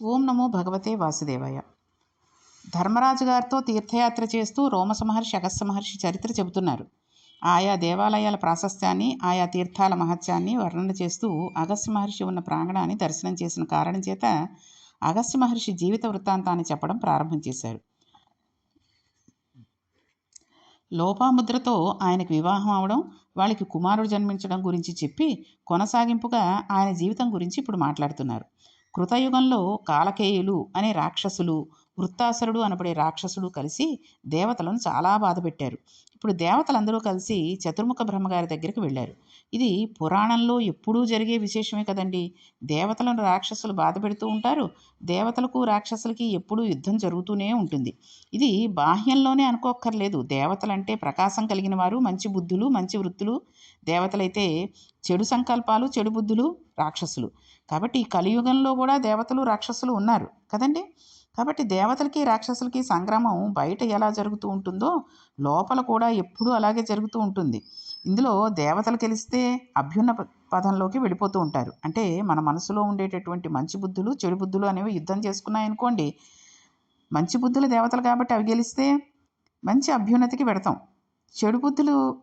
ఓం నమో భగవతే వాసుదేవాయ. ధర్మరాజు గారితో తీర్థయాత్ర చేస్తూ రోమస మహర్షి అగస్త మహర్షి చరిత్ర చెబుతున్నారు. ఆయా దేవాలయాల ప్రాశస్త్యాన్ని ఆయా తీర్థాల మహత్యాన్ని వర్ణన చేస్తూ అగస్త్య మహర్షి ఉన్న ప్రాంగణాన్ని దర్శనం చేసిన కారణం చేత అగస్త్య మహర్షి జీవిత వృత్తాంతాన్ని చెప్పడం ప్రారంభం చేశారు. లోపాముద్రతో ఆయనకు వివాహం అవడం వాళ్ళకి కుమారుడు జన్మించడం గురించి చెప్పి కొనసాగింపుగా ఆయన జీవితం గురించి ఇప్పుడు మాట్లాడుతున్నారు. కృతయుగంలో కాలకేయులు అనే రాక్షసులు వృత్తాసురుడు అనబడే రాక్షసుడు కలిసి దేవతలను చాలా బాధపెట్టారు ఇప్పుడు దేవతలందరూ కలిసి చతుర్ముఖ బ్రహ్మగారి దగ్గరికి వెళ్ళారు. ఇది పురాణంలో ఎప్పుడూ జరిగే విశేషమే కదండి? దేవతలను రాక్షసులు బాధ పెడుతూ ఉంటారు దేవతలకు రాక్షసులకి ఎప్పుడూ యుద్ధం జరుగుతూనే ఉంటుంది. ఇది బాహ్యంలోనే అనుకోక్కర్లేదు. దేవతలంటే ప్రకాశం కలిగిన వారు మంచి బుద్ధులు మంచి వృత్తులు. దేవతలైతే చెడు సంకల్పాలు చెడు బుద్ధులు రాక్షసులు. కాబట్టి ఈ కలియుగంలో కూడా దేవతలు రాక్షసులు ఉన్నారు కదండి? కాబట్టి దేవతలకి రాక్షసులకి సంగ్రామం బయట ఎలా జరుగుతూ ఉంటుందో లోపల కూడా ఎప్పుడూ అలాగే జరుగుతూ ఉంటుంది. ఇందులో దేవతలు గెలిస్తే అభ్యున్న పదంలోకి వెళ్ళిపోతూ ఉంటారు. అంటే మన మనసులో ఉండేటటువంటి మంచి బుద్ధులు చెడు బుద్ధులు అనేవి యుద్ధం చేసుకున్నాయనుకోండి. మంచి బుద్ధులు దేవతలు కాబట్టి అవి గెలిస్తే మంచి అభ్యున్నతికి పెడతాం. చెడు బుద్ధులు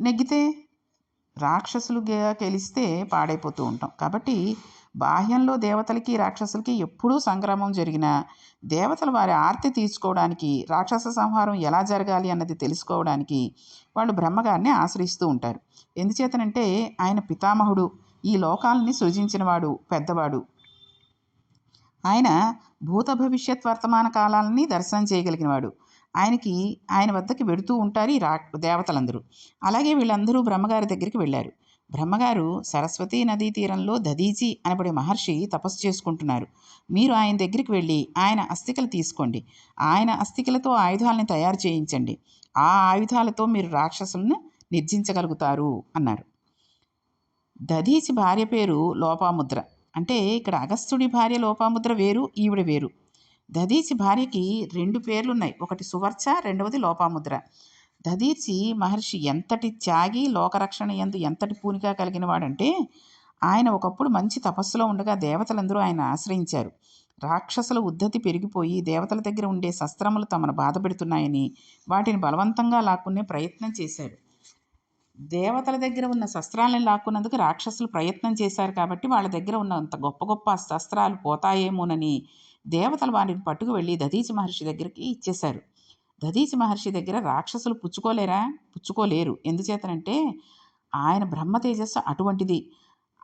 నెగ్గితే రాక్షసులుగా గెలిస్తే పాడైపోతూ ఉంటాం. కాబట్టి బాహ్యంలో దేవతలకి రాక్షసులకి ఎప్పుడూ సంగ్రామం జరిగినా దేవతలు వారి ఆర్తి తీర్చుకోవడానికి రాక్షస సంహారం ఎలా జరగాలి అన్నది తెలుసుకోవడానికి వాళ్ళు బ్రహ్మగారిని ఆశ్రయిస్తూ ఉంటారు. ఎందుచేతనంటే ఆయన పితామహుడు ఈ లోకాలని సృజించినవాడు పెద్దవాడు. ఆయన భూత భవిష్యత్ వర్తమాన కాలాలని దర్శనం చేయగలిగినవాడు. ఆయనకి ఆయన వద్దకి వెడుతూ ఉంటారు ఈ రా దేవతలందరూ. అలాగే వీళ్ళందరూ బ్రహ్మగారి దగ్గరికి వెళ్ళారు. బ్రహ్మగారు సరస్వతీ నదీ తీరంలో దదీచి అనబడే మహర్షి తపస్సు చేసుకుంటున్నారు. మీరు ఆయన దగ్గరికి వెళ్ళి ఆయన అస్థికలు తీసుకోండి. ఆయన అస్థికలతో ఆయుధాలని తయారు చేయించండి. ఆ ఆయుధాలతో మీరు రాక్షసులను నిర్జించగలుగుతారు అన్నారు. దధీచి భార్య పేరు లోపాముద్ర. అంటే ఇక్కడ అగస్త్యుడి భార్య లోపాముద్ర వేరు ఈవిడ వేరు. దధీచి భార్యకి రెండు పేర్లున్నాయి. ఒకటి సువర్చ రెండవది లోపాముద్ర. దదీచి మహర్షి ఎంతటి త్యాగి లోకరక్షణ ఎందు ఎంతటి పూనిక కలిగిన వాడంటే ఆయన ఒకప్పుడు మంచి తపస్సులో ఉండగా దేవతలందరూ ఆయన ఆశ్రయించారు. రాక్షసుల ఉద్ధతి పెరిగిపోయి దేవతల దగ్గర ఉండే శస్త్రములు తమను బాధ పెడుతున్నాయని వాటిని బలవంతంగా లాక్కునే ప్రయత్నం చేశారు దేవతల దగ్గర ఉన్న శస్త్రాలను లాక్కున్నందుకు రాక్షసులు ప్రయత్నం చేశారు కాబట్టి వాళ్ళ దగ్గర ఉన్న అంత గొప్ప గొప్ప శస్త్రాలు పోతాయేమోనని దేవతలు వారిని పట్టుకు వెళ్ళి దధీచి మహర్షి దగ్గరికి ఇచ్చేశారు. దధీచి మహర్షి దగ్గర రాక్షసులు పుచ్చుకోలేరా? పుచ్చుకోలేరు. ఎందుచేతనంటే ఆయన బ్రహ్మ తేజస్సు అటువంటిది.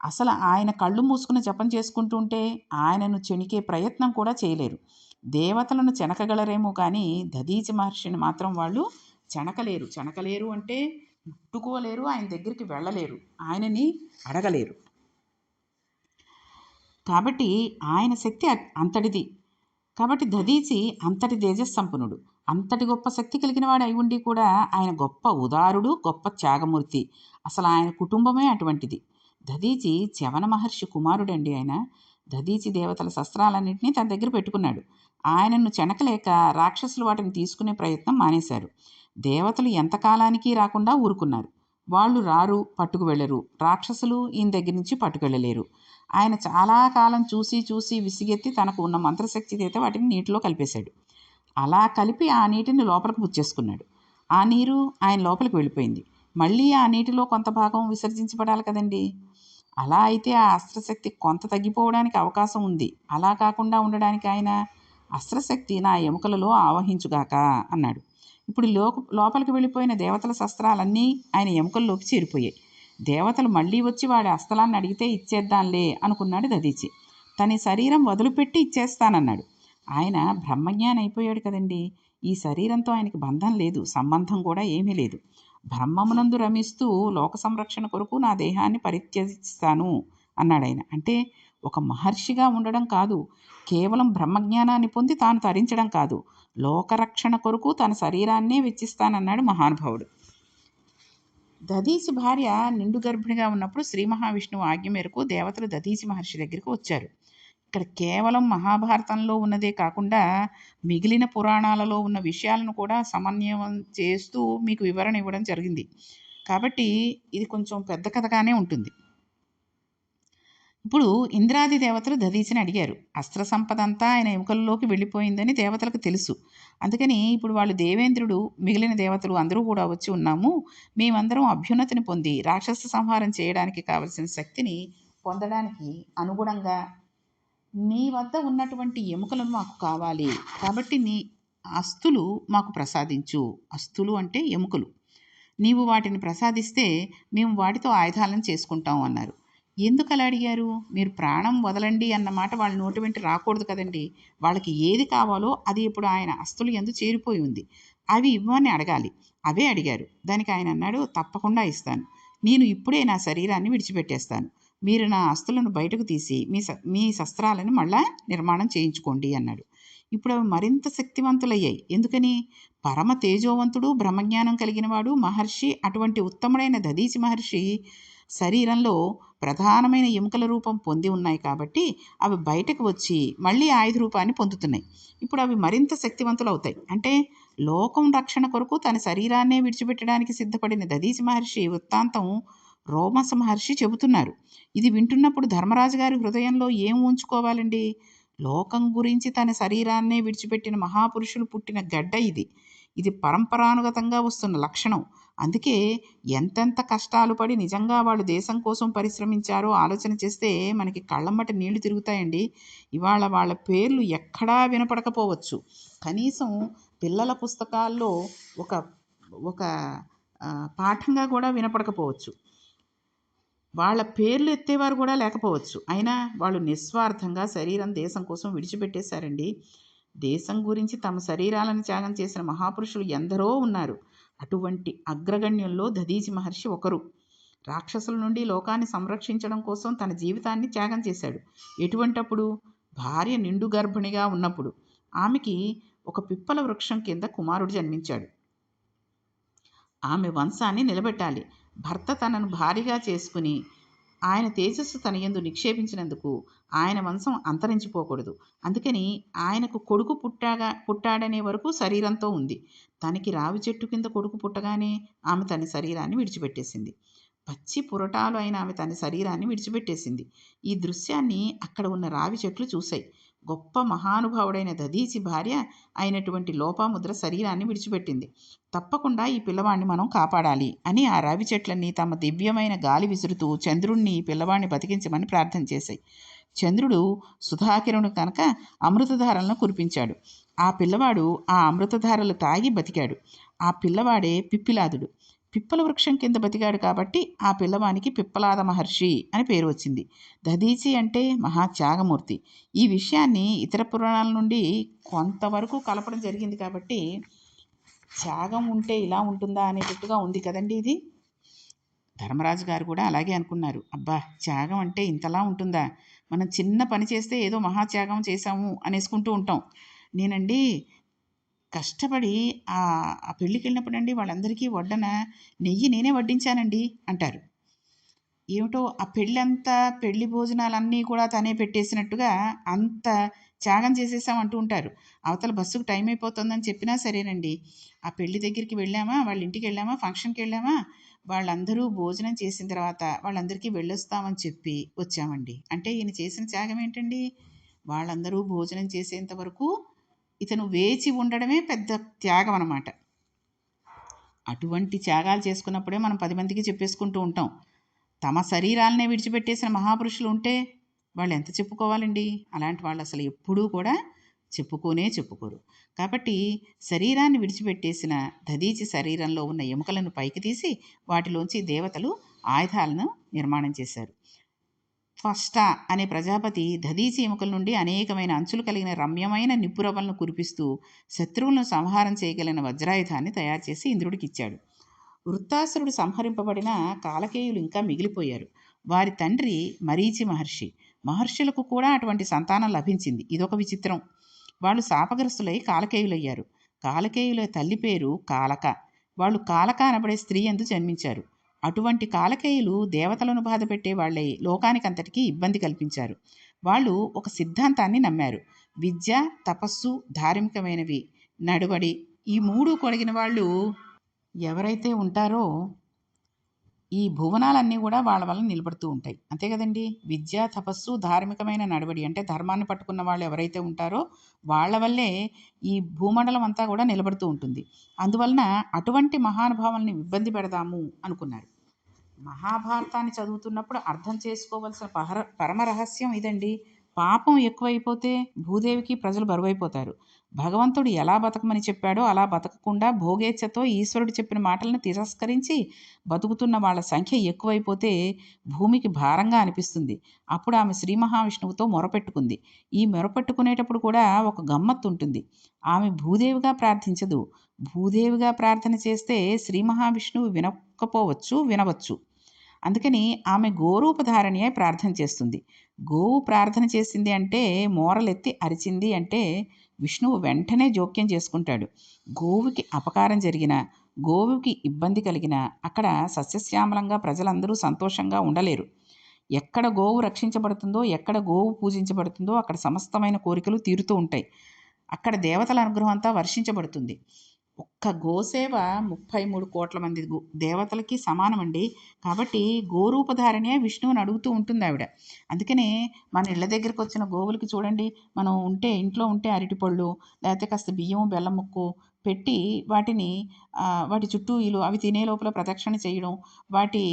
అసలు ఆయన కళ్ళు మూసుకుని జపం చేసుకుంటుంటే ఆయనను చెణికే ప్రయత్నం కూడా చేయలేరు. దేవతలను చెనకగలరేమో కానీ దధీచి మహర్షిని మాత్రం వాళ్ళు చెనకలేరు చెనకలేరు అంటే ముట్టుకోలేరు ఆయన దగ్గరికి వెళ్ళలేరు. ఆయనని అడగలేరు. కాబట్టి ఆయన శక్తి అంతటిది. కాబట్టి దదీచి అంతటి తేజస్సంపన్నుడు. అంతటి గొప్ప శక్తి కలిగిన వాడు అయి ఉండి కూడా ఆయన గొప్ప ఉదారుడు గొప్ప త్యాగమూర్తి. అసలు ఆయన కుటుంబమే అటువంటిది. దదీచి చవన మహర్షి కుమారుడండి ఆయన. దదీచి దేవతల శస్త్రాలన్నింటినీ తన దగ్గర పెట్టుకున్నాడు. ఆయనను చెనకలేక రాక్షసులు వాటిని తీసుకునే ప్రయత్నం మానేశారు. దేవతలు ఎంతకాలానికి రాకుండా ఊరుకున్నారు. వాళ్ళు రారు పట్టుకు వెళ్ళరు. రాక్షసులు ఈయన దగ్గర నుంచి పట్టుకెళ్ళలేరు. ఆయన చాలా కాలం చూసి చూసి విసిగెత్తి తనకు ఉన్న మంత్రశక్తి చేత వాటిని నీటిలో కలిపేశాడు. అలా కలిపి ఆ నీటిని లోపలికి పుచ్చేసుకున్నాడు ఆ నీరు ఆయన లోపలికి వెళ్ళిపోయింది. మళ్ళీ ఆ నీటిలో కొంత భాగం విసర్జించబడాలి కదండి? అలా అయితే ఆ అస్త్రశక్తి కొంత తగ్గిపోవడానికి అవకాశం ఉంది. అలా కాకుండా ఉండడానికి ఆయన అస్త్రశక్తి నా ఎముకలలో ఆవహించుగాక అన్నాడు. ఇప్పుడు లో లోపలికి వెళ్ళిపోయిన దేవతల శస్త్రాలన్నీ ఆయన ఎముకల్లోకి చేరిపోయాయి. దేవతలు మళ్ళీ వచ్చి వాడి అస్తలాన్ని అడిగితే ఇచ్చేద్దాంలే అనుకున్నాడు దదీచి తన శరీరం వదిలిపెట్టి ఇచ్చేస్తానన్నాడు. ఆయన బ్రహ్మజ్ఞాని అయిపోయాడు కదండి. ఈ శరీరంతో ఆయనకి బంధం లేదు సంబంధం కూడా ఏమీ లేదు. బ్రహ్మమునందు రమిస్తూ లోక సంరక్షణ కొరకు నా దేహాన్ని పరిత్యజిస్తాను అన్నాడు ఆయన. అంటే ఒక మహర్షిగా ఉండడం కాదు కేవలం బ్రహ్మజ్ఞానాన్ని పొంది తాను తరించడం కాదు లోకరక్షణ కొరకు తన శరీరాన్నే వెచ్చిస్తానన్నాడు మహానుభావుడు. దధీచి భార్య నిండు గర్భిణిగా ఉన్నప్పుడు శ్రీ మహావిష్ణువు ఆజ్ఞ మేరకు దేవతలు దధీచి మహర్షి దగ్గరికి వచ్చారు. ఇక్కడ కేవలం మహాభారతంలో ఉన్నదే కాకుండా మిగిలిన పురాణాలలో ఉన్న విషయాలను కూడా సమన్వయం చేస్తూ మీకు వివరణ ఇవ్వడం జరిగింది. కాబట్టి ఇది కొంచెం పెద్ద కథగానే ఉంటుంది. ఇప్పుడు ఇంద్రాది దేవతలు దదీచిని అడిగారు. అస్త్ర సంపద అంతా ఆయన ఎముకల్లోకి వెళ్ళిపోయిందని దేవతలకు తెలుసు. అందుకని ఇప్పుడు వాళ్ళు దేవేంద్రుడు మిగిలిన దేవతలు అందరూ కూడా వచ్చి ఉన్నాము. మేమందరం అభ్యున్నతిని పొంది రాక్షస సంహారం చేయడానికి కావలసిన శక్తిని పొందడానికి అనుగుణంగా నీ వద్ద ఉన్నటువంటి ఎముకలను మాకు కావాలి. కాబట్టి నీ అస్తులు మాకు ప్రసాదించు. అస్తులు అంటే ఎముకలు. నీవు వాటిని ప్రసాదిస్తే మేము వాటితో ఆయుధాలను చేసుకుంటాం అన్నారు. ఎందుకు అలా అడిగారు? మీరు ప్రాణం వదలండి అన్నమాట వాళ్ళ నోటి వెంట రాకూడదు కదండి. వాళ్ళకి ఏది కావాలో అది ఇప్పుడు ఆయన అస్తులు ఎందు చేరిపోయి ఉంది. అవి ఇవ్వని అడగాలి. అవే అడిగారు. దానికి ఆయన అన్నాడు తప్పకుండా ఇస్తాను. నేను ఇప్పుడే నా శరీరాన్ని విడిచిపెట్టేస్తాను. మీరు నా ఆస్తులను బయటకు తీసి మీ స మీ శస్త్రాలను మళ్ళా నిర్మాణం చేయించుకోండి అన్నాడు. ఇప్పుడు అవి మరింత శక్తివంతులయ్యాయి. ఎందుకని? పరమ తేజోవంతుడు బ్రహ్మజ్ఞానం కలిగినవాడు మహర్షి అటువంటి ఉత్తముడైన దదీచి మహర్షి శరీరంలో ప్రధానమైన ఎముకల రూపం పొంది ఉన్నాయి కాబట్టి అవి బయటకు వచ్చి మళ్ళీ ఆయుధ రూపాన్ని పొందుతున్నాయి. ఇప్పుడు అవి మరింత శక్తివంతులు అవుతాయి అంటే లోకం రక్షణ కొరకు తన శరీరాన్నే విడిచిపెట్టడానికి సిద్ధపడిన దదీచి మహర్షి వృత్తాంతం రోమస మహర్షి చెబుతున్నారు. ఇది వింటున్నప్పుడు ధర్మరాజు గారి హృదయంలో ఏం ఉంచుకోవాలండి? లోకం గురించి తన శరీరాన్నే విడిచిపెట్టిన మహాపురుషులు పుట్టిన గడ్డ ఇది. ఇది పరంపరానుగతంగా వస్తున్న లక్షణం. అందుకే ఎంతెంత కష్టాలు పడి నిజంగా వాళ్ళు దేశం కోసం పరిశ్రమించారో ఆలోచన చేస్తే మనకి కళ్ళమ్మట నీళ్ళు తిరుగుతాయండి. ఇవాళ వాళ్ళ పేర్లు ఎక్కడా వినపడకపోవచ్చు. కనీసం పిల్లల పుస్తకాల్లో ఒక ఒక పాఠంగా కూడా వినపడకపోవచ్చు. వాళ్ళ పేర్లు ఎత్తేవారు కూడా లేకపోవచ్చు. అయినా వాళ్ళు నిస్వార్థంగా శరీరం దేశం కోసం విడిచిపెట్టేశారండి. దేశం గురించి తమ శరీరాలను త్యాగం చేసిన మహాపురుషులు ఎందరో ఉన్నారు. అటువంటి అగ్రగణ్యంలో దదీచి మహర్షి ఒకరు. రాక్షసుల నుండి లోకాన్ని సంరక్షించడం కోసం తన జీవితాన్ని త్యాగం చేశాడు. ఎటువంటప్పుడు? భార్య నిండు గర్భిణిగా ఉన్నప్పుడు. ఆమెకి ఒక పిప్పల వృక్షం కింద కుమారుడు జన్మించాడు. ఆమె వంశాన్ని నిలబెట్టాలి. భర్త తనను భారీగా చేసుకుని ఆయన తేజస్సు తన ఎందు నిక్షేపించినందుకు ఆయన వంశం అంతరించిపోకూడదు. అందుకని ఆయనకు కొడుకు పుట్టాగా పుట్టాడనే వరకు శరీరంతో ఉంది. తనకి రావి చెట్టు కింద కొడుకు పుట్టగానే ఆమె తన శరీరాన్ని విడిచిపెట్టేసింది. పచ్చి పురటాలు అయిన ఆమె తన శరీరాన్ని విడిచిపెట్టేసింది. ఈ దృశ్యాన్ని అక్కడ ఉన్న రావి చెట్లు చూశాయి. గొప్ప మహానుభావుడైన దదీచి భార్య అయినటువంటి లోపాముద్ర శరీరాన్ని విడిచిపెట్టింది. తప్పకుండా ఈ పిల్లవాడిని మనం కాపాడాలి అని ఆ రావి చెట్లన్నీ తమ దివ్యమైన గాలి విసురుతూ చంద్రుణ్ణి ఈ పిల్లవాడిని బతికించమని ప్రార్థన చేశాయి. చంద్రుడు సుధాకిరుడు కనుక అమృతధారలను కురిపించాడు. ఆ పిల్లవాడు ఆ అమృతధారలు తాగి బతికాడు. ఆ పిల్లవాడే పిప్పిలాదుడు. పిప్పల వృక్షం కింద బతికాడు కాబట్టి ఆ పిల్లవానికి పిప్పలాద మహర్షి అని పేరు వచ్చింది. దదీచి అంటే మహా త్యాగమూర్తి ఈ విషయాన్ని ఇతర పురాణాల నుండి కొంతవరకు కలపడం జరిగింది కాబట్టి త్యాగం ఉంటే ఇలా ఉంటుందా అనేటట్టుగా ఉంది కదండి ఇది? ధర్మరాజు గారు కూడా అలాగే అనుకున్నారు. అబ్బా త్యాగం అంటే ఇంతలా ఉంటుందా? మనం చిన్న పని చేస్తే ఏదో మహాత్యాగం చేశాము అనేసుకుంటూ ఉంటాం. నేనండి కష్టపడి ఆ పెళ్ళికి వెళ్ళినప్పుడు అండి వాళ్ళందరికీ వడ్డన నెయ్యి నేనే వడ్డించానండి అంటారు. ఏమిటో ఆ పెళ్ళంతా పెళ్ళి భోజనాలన్నీ కూడా తనే పెట్టేసినట్టుగా అంత త్యాగం చేసేసాం అంటూ ఉంటారు. అవతల బస్సుకు టైం అయిపోతుందని చెప్పినా సరేనండి. ఆ పెళ్ళి దగ్గరికి వెళ్ళామా వాళ్ళ ఇంటికి వెళ్ళామా ఫంక్షన్కి వెళ్ళామా వాళ్ళందరూ భోజనం చేసిన తర్వాత వాళ్ళందరికీ వెళ్ళొస్తామని చెప్పి వచ్చామండి. అంటే ఈయన చేసిన త్యాగం ఏంటండి? వాళ్ళందరూ భోజనం చేసేంత వరకు ఇతను వేచి ఉండడమే పెద్ద త్యాగం అనమాట అటువంటి త్యాగాలు చేసుకున్నప్పుడే మనం పది మందికి చెప్పేసుకుంటూ ఉంటాం. తమ శరీరాలనే విడిచిపెట్టేసిన మహాపురుషులు ఉంటే వాళ్ళు ఎంత చెప్పుకోవాలండి? అలాంటి వాళ్ళు అసలు ఎప్పుడూ కూడా చెప్పుకోనే చెప్పుకోరు. కాబట్టి శరీరాన్ని విడిచిపెట్టేసిన దదీచి శరీరంలో ఉన్న ఎముకలను పైకి తీసి వాటిలోంచి దేవతలు ఆయుధాలను నిర్మాణం చేశారు. త్వష్ట అనే ప్రజాపతి దదీచి ఎముకల నుండి అనేకమైన అంచులు కలిగిన రమ్యమైన నిప్పురవలను కురిపిస్తూ శత్రువులను సంహారం చేయగలిగిన వజ్రాయుధాన్ని తయారు చేసి ఇంద్రుడికి ఇచ్చాడు వృత్తాసురుడు సంహరింపబడిన కాలకేయులు ఇంకా మిగిలిపోయారు. వారి తండ్రి మరీచి మహర్షి. మహర్షులకు కూడా అటువంటి సంతానం లభించింది. ఇదొక విచిత్రం. వాళ్ళు శాపగ్రస్తులై కాలకేయులయ్యారు. కాలకేయుల తల్లి పేరు కాలక. వాళ్ళు కాలక అనబడే స్త్రీ ఎందు జన్మించారు. అటువంటి కాలకేయులు దేవతలను బాధపెట్టే వాళ్ళై లోకానికంతటికీ ఇబ్బంది కల్పించారు. వాళ్ళు ఒక సిద్ధాంతాన్ని నమ్మారు. విద్య తపస్సు ధార్మికమైనవి. నడువడి ఈ మూడు కొడిగిన వాళ్ళు ఎవరైతే ఉంటారో ఈ భువనాలన్నీ కూడా వాళ్ళ వల్ల నిలబడుతూ ఉంటాయి. అంతే కదండి? విద్య తపస్సు ధార్మికమైన నడవడి అంటే ధర్మాన్ని పట్టుకున్న వాళ్ళు ఎవరైతే ఉంటారో వాళ్ళ వల్లే ఈ భూమండలం అంతా కూడా నిలబడుతూ ఉంటుంది. అందువలన అటువంటి మహానుభావుల్ని ఇబ్బంది పెడదాము అనుకున్నారు. మహాభారతాన్ని చదువుతున్నప్పుడు అర్థం చేసుకోవలసిన పహర పరమ రహస్యం ఇదండి. పాపం ఎక్కువైపోతే భూదేవికి ప్రజలు బరువైపోతారు. భగవంతుడు ఎలా బతకమని చెప్పాడో అలా బతకకుండా భోగేచ్ఛతో ఈశ్వరుడు చెప్పిన మాటలను తిరస్కరించి బతుకుతున్న వాళ్ళ సంఖ్య ఎక్కువైపోతే భూమికి భారంగా అనిపిస్తుంది. అప్పుడు ఆమె శ్రీ మహావిష్ణువుతో మొరపెట్టుకుంది. ఈ మొరపెట్టుకునేటప్పుడు కూడా ఒక గమ్మత్తు ఉంటుంది. ఆమె భూదేవిగా ప్రార్థించదు. భూదేవిగా ప్రార్థన చేస్తే శ్రీ మహావిష్ణువు వినకపోవచ్చు వినవచ్చు. అందుకని ఆమె గోరూపధారణి అయి ప్రార్థన చేస్తుంది. గోవు ప్రార్థన చేసింది అంటే మోరలెత్తి అరిచింది అంటే విష్ణువు వెంటనే జోక్యం చేసుకుంటాడు. గోవుకి అపకారం జరిగిన గోవుకి ఇబ్బంది కలిగిన అక్కడ సస్యశ్యామలంగా ప్రజలందరూ సంతోషంగా ఉండలేరు. ఎక్కడ గోవు రక్షించబడుతుందో ఎక్కడ గోవు పూజించబడుతుందో అక్కడ సమస్తమైన కోరికలు తీరుతూ ఉంటాయి. అక్కడ దేవతల అనుగ్రహం అంతా వర్షించబడుతుంది. ఒక్క గోసేవ ముప్పై మూడు కోట్ల మంది గో దేవతలకి సమానమండి. కాబట్టి గోరూపధారణే విష్ణువుని అడుగుతూ ఉంటుంది ఆవిడ. అందుకనే మన ఇళ్ళ దగ్గరికి వచ్చిన గోవులకి చూడండి. మనం ఉంటే ఇంట్లో ఉంటే అరటిపళ్ళు లేకపోతే కాస్త బియ్యం బెల్లం ముక్కు పెట్టి వాటిని వాటి చుట్టూ ఇలు అవి తినే లోపల ప్రదక్షిణ చేయడం వాటి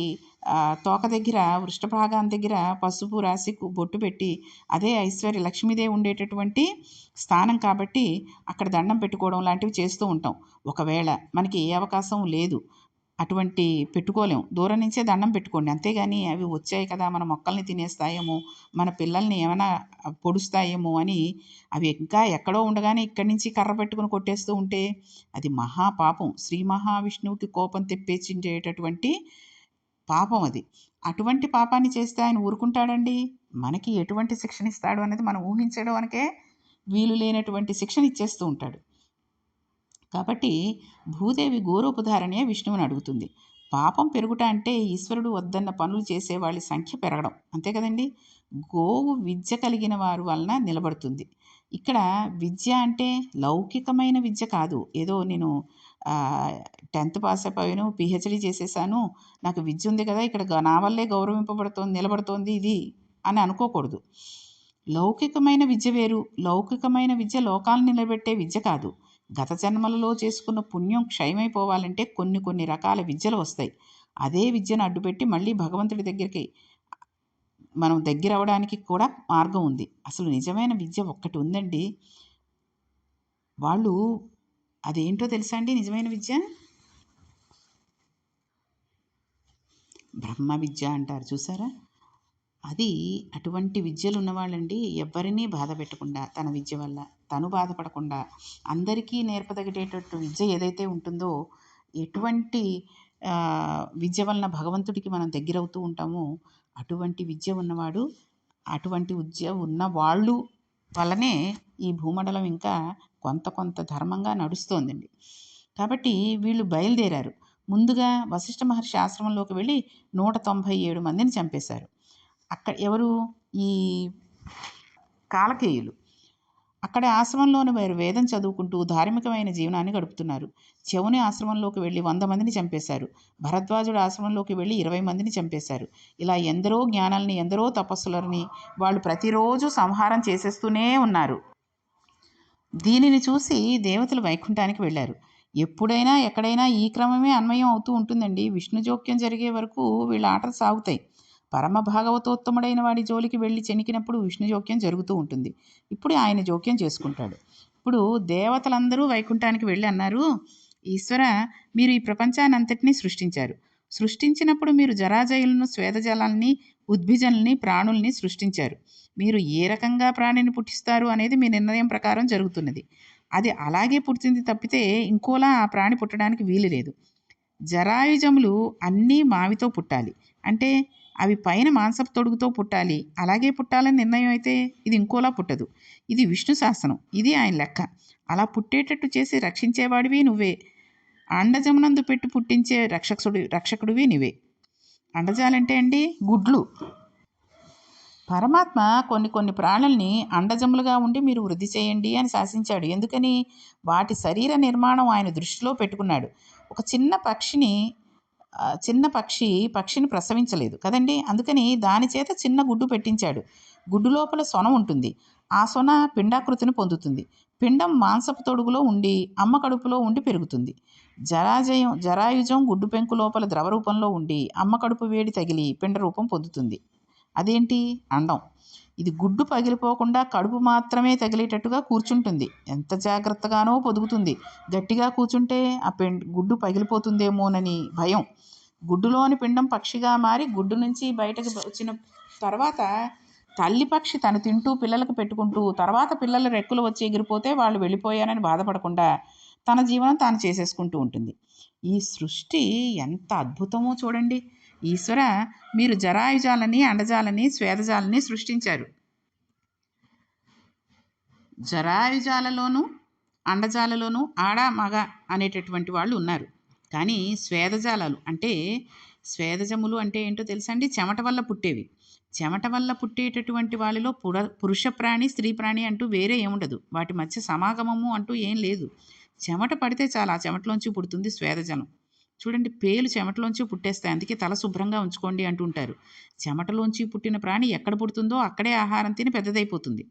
తోక దగ్గర వృష్ఠభాగం దగ్గర పసుపు రాసి బొట్టు పెట్టి అదే ఐశ్వర్య లక్ష్మీదేవి ఉండేటటువంటి స్థానం కాబట్టి అక్కడ దండం పెట్టుకోవడం లాంటివి చేస్తూ ఉంటాం. ఒకవేళ మనకి ఏ అవకాశం లేదు అటువంటి పెట్టుకోలేము దూరం నుంచే దండం పెట్టుకోండి. అంతేగాని అవి వచ్చాయి కదా మన మొక్కల్ని తినేస్తాయేమో మన పిల్లల్ని ఏమైనా పొడుస్తాయేమో అని అవి ఇంకా ఎక్కడో ఉండగానే ఇక్కడి నుంచి కర్ర పెట్టుకుని కొట్టేస్తూ ఉంటే అది మహాపాపం శ్రీ మహావిష్ణువుకి కోపం తెప్పించేటటువంటి పాపం అది. అటువంటి పాపాన్ని చేస్తే ఆయన ఊరుకుంటాడండి? మనకి ఎటువంటి శిక్షణ ఇస్తాడు అనేది మనం ఊహించడం అనకే వీలు లేనటువంటి శిక్షణ ఇచ్చేస్తూ ఉంటాడు. కాబట్టి భూదేవి ఘోరోపధారణే విష్ణువుని అడుగుతుంది. పాపం పెరుగుట అంటే ఈశ్వరుడు వద్దన్న పనులు చేసే వాళ్ళ సంఖ్య పెరగడం. అంతే కదండి? గోవు విద్య కలిగిన వారు వలన నిలబడుతుంది. ఇక్కడ విద్య అంటే లౌకికమైన విద్య కాదు. ఏదో నేను టెన్త్ పాస్ అయిపోయాను పిహెచ్డి చేసేసాను నాకు విద్య ఉంది కదా ఇక్కడ నా వల్లే గౌరవింపబడుతోంది నిలబడుతోంది ఇది అని అనుకోకూడదు. లౌకికమైన విద్య వేరు. లౌకికమైన విద్య లోకాలను నిలబెట్టే విద్య కాదు. గత జన్మలలో చేసుకున్న పుణ్యం క్షయమైపోవాలంటే కొన్ని కొన్ని రకాల విద్యలు వస్తాయి. అదే విద్యను అడ్డుపెట్టి మళ్ళీ భగవంతుడి దగ్గరికి మనం దగ్గర అవడానికి కూడా మార్గం ఉంది. అసలు నిజమైన విద్య ఒక్కటి ఉందండి. వాళ్ళు అదేంటో తెలుసా అండి నిజమైన విద్య? బ్రహ్మ విద్య అంటారు చూసారా? అది అటువంటి విద్యలు ఉన్నవాళ్ళండి ఎవరినీ బాధ పెట్టకుండా తన విద్య వల్ల. తను బాధపడకుండా అందరికీ నేర్పదగేటట్టు విద్య ఏదైతే ఉంటుందో ఎటువంటి విద్య వలన భగవంతుడికి మనం దగ్గరవుతూ ఉంటామో అటువంటి విద్య ఉన్నవాడు అటువంటి విద్య ఉన్న వాళ్ళు వలనే ఈ భూమండలం ఇంకా కొంత కొంత ధర్మంగా నడుస్తోందండి. కాబట్టి వీళ్ళు బయలుదేరారు. ముందుగా వశిష్ఠ మహర్షి ఆశ్రమంలోకి వెళ్ళి నూట తొంభై ఏడు మందిని చంపేశారు. అక్కడ ఎవరు? ఈ కాలకేయులు. అక్కడ ఆశ్రమంలోని వారు వేదం చదువుకుంటూ ధార్మికమైన జీవనాన్ని గడుపుతున్నారు. చెవుని ఆశ్రమంలోకి వెళ్ళి వంద మందిని చంపేశారు. భరద్వాజుడు ఆశ్రమంలోకి వెళ్ళి ఇరవై మందిని చంపేశారు. ఇలా ఎందరో జ్ఞానాల్ని ఎందరో తపస్సులని వాళ్ళు ప్రతిరోజు సంహారం చేసేస్తూనే ఉన్నారు. దీనిని చూసి దేవతలు వైకుంఠానికి వెళ్ళారు. ఎప్పుడైనా ఎక్కడైనా ఈ క్రమమే అన్వయం అవుతూ ఉంటుందండి. విష్ణు జోక్యం జరిగే వరకు వీళ్ళ ఆటలు సాగుతాయి. పరమ భాగవతోత్తముడైన వాడి జోలికి వెళ్ళి చెనికినప్పుడు విష్ణు జోక్యం జరుగుతూ ఉంటుంది. ఇప్పుడు ఆయన జోక్యం చేసుకుంటాడు. ఇప్పుడు దేవతలందరూ వైకుంఠానికి వెళ్ళి అన్నారు ఈశ్వర మీరు ఈ ప్రపంచాన్ని అంతటినీ సృష్టించారు. సృష్టించినప్పుడు మీరు జరాజయులను స్వేదజలాల్ని ఉద్భిజల్ని ప్రాణుల్ని సృష్టించారు. మీరు ఏ రకంగా ప్రాణిని పుట్టిస్తారు అనేది మీ నిర్ణయం ప్రకారం జరుగుతున్నది. అది అలాగే పుట్టింది తప్పితే ఇంకోలా ఆ ప్రాణి పుట్టడానికి వీలు లేదు. జరాయుజములు అన్నీ మావితో పుట్టాలి. అంటే అవి పైన మాంసపు తొడుగుతో పుట్టాలి. అలాగే పుట్టాలని నిర్ణయం అయితే ఇది ఇంకోలా పుట్టదు. ఇది విష్ణు శాసనం. ఇది ఆయన లెక్క. అలా పుట్టేటట్టు చేసి రక్షించేవాడివి నువ్వే. అండజమునందు పెట్టి పుట్టించే రక్షకుడు రక్షకుడివి నువ్వే. అండజాలంటే అండి గుడ్లు. పరమాత్మ కొన్ని కొన్ని ప్రాణుల్ని అండజములుగా ఉండి మీరు వృద్ధి చేయండి అని శాసించాడు. ఎందుకని? వాటి శరీర నిర్మాణం ఆయన దృష్టిలో పెట్టుకున్నాడు. ఒక చిన్న పక్షిని చిన్న పక్షి పక్షిని ప్రసవించలేదు. కదండి? అందుకని దాని చేత చిన్న గుడ్డు పెట్టించాడు. గుడ్డు లోపల సొన ఉంటుంది. ఆ సొన పిండాకృతిని పొందుతుంది. పిండం మాంసపు తొడుగులో ఉండి అమ్మ కడుపులో ఉండి పెరుగుతుంది. జరాజయం జరాయుజం గుడ్డు పెంకు లోపల ద్రవ రూపంలో ఉండి అమ్మ కడుపు వేడి తగిలి పిండ రూపం పొందుతుంది. అదేంటి? అండం. ఇది గుడ్డు పగిలిపోకుండా కడుపు మాత్రమే తగిలేటట్టుగా కూర్చుంటుంది. ఎంత జాగ్రత్తగానో పొదుగుతుంది. గట్టిగా కూర్చుంటే ఆ పెం గుడ్డు పగిలిపోతుందేమోనని భయం. గుడ్డులోని పిండం పక్షిగా మారి గుడ్డు నుంచి బయటకు వచ్చిన తర్వాత తల్లి పక్షి తను తింటూ పిల్లలకు పెట్టుకుంటూ తర్వాత పిల్లల రెక్కలు వచ్చి ఎగిరిపోతే వాళ్ళు వెళ్ళిపోయారని బాధపడకుండా తన జీవనం తాను చేసేసుకుంటూ ఉంటుంది. ఈ సృష్టి ఎంత అద్భుతమో చూడండి. ఈశ్వర మీరు జరాయుజాలని అండజాలని స్వేదజాలని సృష్టించారు. జరాయుజాలలోనూ అండజాలలోనూ ఆడ మగ అనేటటువంటి వాళ్ళు ఉన్నారు. కానీ స్వేదజాలాలు అంటే స్వేదజములు అంటే ఏంటో తెలుసండి? చెమట వల్ల పుట్టేవి. చెమట వల్ల పుట్టేటటువంటి వాళ్ళలో పుర పురుష ప్రాణి స్త్రీ ప్రాణి అంటూ వేరే ఏముండదు. వాటి మధ్య సమాగమము అంటూ ఏం లేదు. చెమట పడితే చాలా ఆ చెమటలోంచి పుడుతుంది స్వేదజలం. చూడండి పేలు చెమటలోంచి పుట్టేస్తాయి. అందుకే తల శుభ్రంగా ఉంచుకోండి అంటుంటారు. చెమటలోంచి పుట్టిన ప్రాణి ఎక్కడ పుడుతుందో అక్కడే ఆహారం తిని పెద్దదైపోతుంది.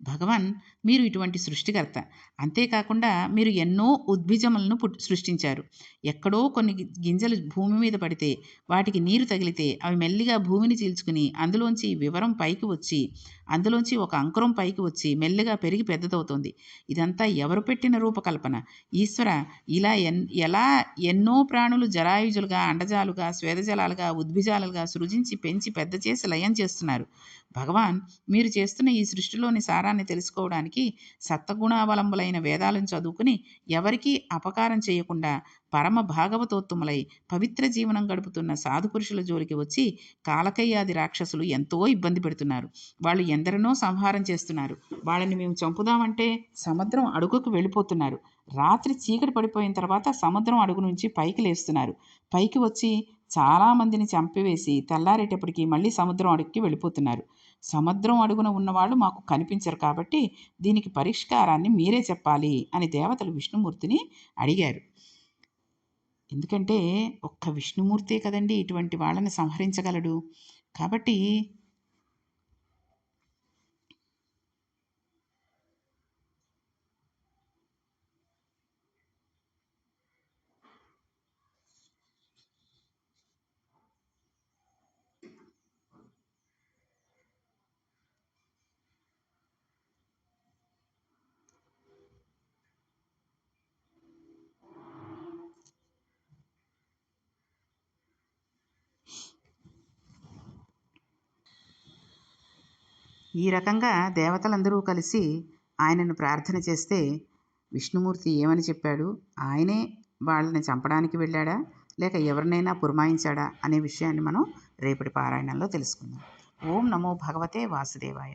భగవాన్ మీరు ఇటువంటి సృష్టికర్త. అంతేకాకుండా మీరు ఎన్నో ఉద్భిజములను పుట్టి సృష్టించారు. ఎక్కడో కొన్ని గింజలు భూమి మీద పడితే వాటికి నీరు తగిలితే అవి మెల్లిగా భూమిని చీల్చుకుని అందులోంచి వివరం పైకి వచ్చి అందులోంచి ఒక అంకురం పైకి వచ్చి మెల్లిగా పెరిగి పెద్దదవుతుంది. ఇదంతా ఎవరు పెట్టిన రూపకల్పన? ఈశ్వర ఇలా ఎన్ ఎలా ఎన్నో ప్రాణులు జరాయుజులుగా అండజాలుగా స్వేదజలాలుగా ఉద్భిజాలుగా సృజించి పెంచి పెద్ద చేసి లయం చేస్తున్నారు. భగవాన్ మీరు చేస్తున్న ఈ సృష్టిలోని సారాన్ని తెలుసుకోవడానికి సత్వగుణావలంబులైన వేదాలను చదువుకుని ఎవరికీ అపకారం చేయకుండా పరమ భాగవతోత్తములై పవిత్ర జీవనం గడుపుతున్న సాధు పురుషుల జోలికి వచ్చి కాలకయ్యాది రాక్షసులు ఎంతో ఇబ్బంది పెడుతున్నారు. వాళ్ళు ఎందరినో సంహారం చేస్తున్నారు. వాళ్ళని మేము చంపుదామంటే సముద్రం అడుగుకు వెళ్ళిపోతున్నారు. రాత్రి చీకటి పడిపోయిన తర్వాత సముద్రం అడుగు నుంచి పైకి లేస్తున్నారు. పైకి వచ్చి చాలామందిని చంపివేసి తెల్లారేటప్పటికి మళ్ళీ సముద్రం అడుగుకి వెళ్ళిపోతున్నారు. సముద్రం అడుగున ఉన్నవాళ్ళు మాకు కనిపించరు కాబట్టి దీనికి పరిష్కారాన్ని మీరే చెప్పాలి అని దేవతలు విష్ణుమూర్తిని అడిగారు. ఎందుకంటే ఒక్క విష్ణుమూర్తే కదండి ఇటువంటి వాళ్ళని సంహరించగలడు. కాబట్టి ఈ రకంగా దేవతలందరూ కలిసి ఆయనను ప్రార్థన చేస్తే విష్ణుమూర్తి ఏమని చెప్పాడు? ఆయనే వాళ్ళని చంపడానికి వెళ్ళాడా? లేక ఎవరినైనా పురమాయించాడా? అనే విషయాన్ని మనం రేపటి పారాయణంలో తెలుసుకుందాం. ఓం నమో భగవతే వాసుదేవాయ.